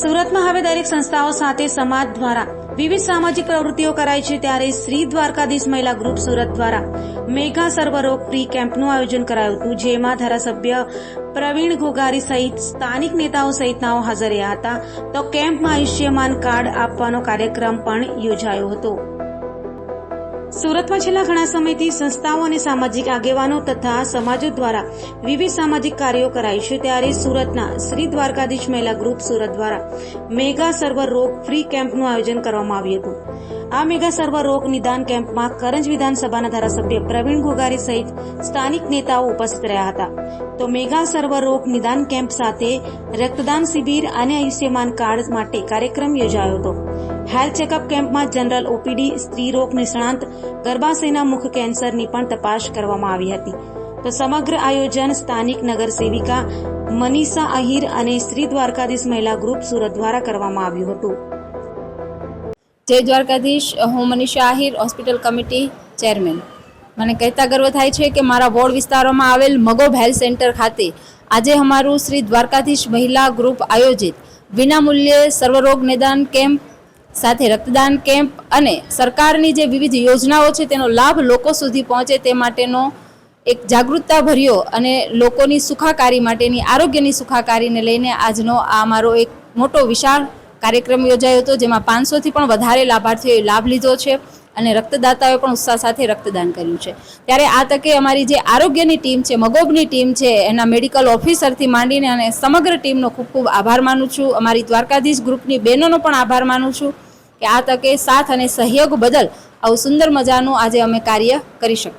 સુરતમાં હવે દરેક સંસ્થાઓ સાથે સમાજ દ્વારા વિવિધ સામાજિક પ્રવૃત્તિઓ કરાય છે ત્યારે શ્રી દ્વારકાધીશ મહિલા ગ્રુપ સુરત દ્વારા મેગા સર્વરોગ ફ્રી કેમ્પનું આયોજન કરાયું હતું, જેમાં ધારાસભ્ય પ્રવીણ ઘોઘારી સહિત સ્થાનિક નેતાઓ સહિતનાઓ હાજર રહ્યા હતા. તો કેમ્પમાં આયુષ્યમાન કાર્ડ આપવાનો કાર્યક્રમ પણ યોજાયો હતો. સુરતમાં છેલ્લા ઘણા સમયથી સંસ્થાઓ અને સામાજિક આગેવાનો તથા સમાજો દ્વારા વિવિધ સામાજિક કાર્યો કરાય છે ત્યારે સુરતના શ્રી દ્વારકાધીશ મહિલા ગ્રુપ સુરત દ્વારા મેગા સર્વર રોગ ફ્રી કેમ્પનું આયોજન કરવામાં આવ્યું હતું. આ મેગા સર્વર રોગ નિદાન કેમ્પમાં કરંજ વિધાનસભાના ધારાસભ્ય પ્રવીણ ગોગારી સહિત સ્થાનિક નેતાઓ ઉપસ્થિત રહ્યા હતા. તો મેગા સર્વર રોગ નિદાન કેમ્પ સાથે રક્તદાન શિબિર અને આયુષ્યમાન કાર્ડ માટે કાર્યક્રમ યોજાયો હતો. હેલ્થ ચેકઅપ કેમ્પમાં જનરલ ઓપીડી સ્ત્રી રોગ નિષ્ણાંત ગર્ભાશયના મુખ કેન્સરની પણ તપાસ કરવામાં આવી હતી. તો સમગ્ર આયોજન સ્થાનિક નગર સેવિકા મનીષા અહીર અને શ્રી દ્વારકાધીશ મહિલા ગ્રુપ સુરત દ્વારા કરવામાં આવ્યું હતું. જય દ્વારકાધીશ. હું Manisha Ahir, hospital committee chairman. મને કહેતા ગર્વ થાય છે કે મારા વોર્ડ વિસ્તારોમાં આવેલ મગોબ હેલ્થ સેન્ટર ખાતે આજે અમારું શ્રી દ્વારકાધીશ મહિલા ગ્રુપ આયોજિત વિનામૂલ્યે સર્વરોગ નિદાન કેમ્પ સાથે રક્તદાન કેમ્પ અને સરકારની જે વિવિધ યોજનાઓ છે, તેનો લાભ લોકો સુધી પહોંચે તે માટેનો એક જાગૃતતા ભર્યો અને લોકોની સુખાકારી માટેની, આરોગ્યની સુખાકારીને લઈને આજનો આ મારો એક મોટો વિશાળ કાર્યક્રમ યોજાયો હતો, જેમાં પાંચસોથી પણ વધારે લાભાર્થીઓએ લાભ લીધો છે અને રક્તદાતાઓએ પણ ઉત્સાહ સાથે રક્તદાન કર્યું છે. ત્યારે આ તકે અમારી જે આરોગ્યની ટીમ છે, મગોબની ટીમ છે, એના મેડિકલ ઓફિસરથી માંડીને અને સમગ્ર ટીમનો ખૂબ ખૂબ આભાર માનું છું. અમારી દ્વારકાધીશ ગ્રુપની બહેનોનો પણ આભાર માનું છું. કે આ તકે સાથ અને સહયોગ બદલ આવું સુંદર મજાનું આજે અમે કાર્ય કરી શકીએ.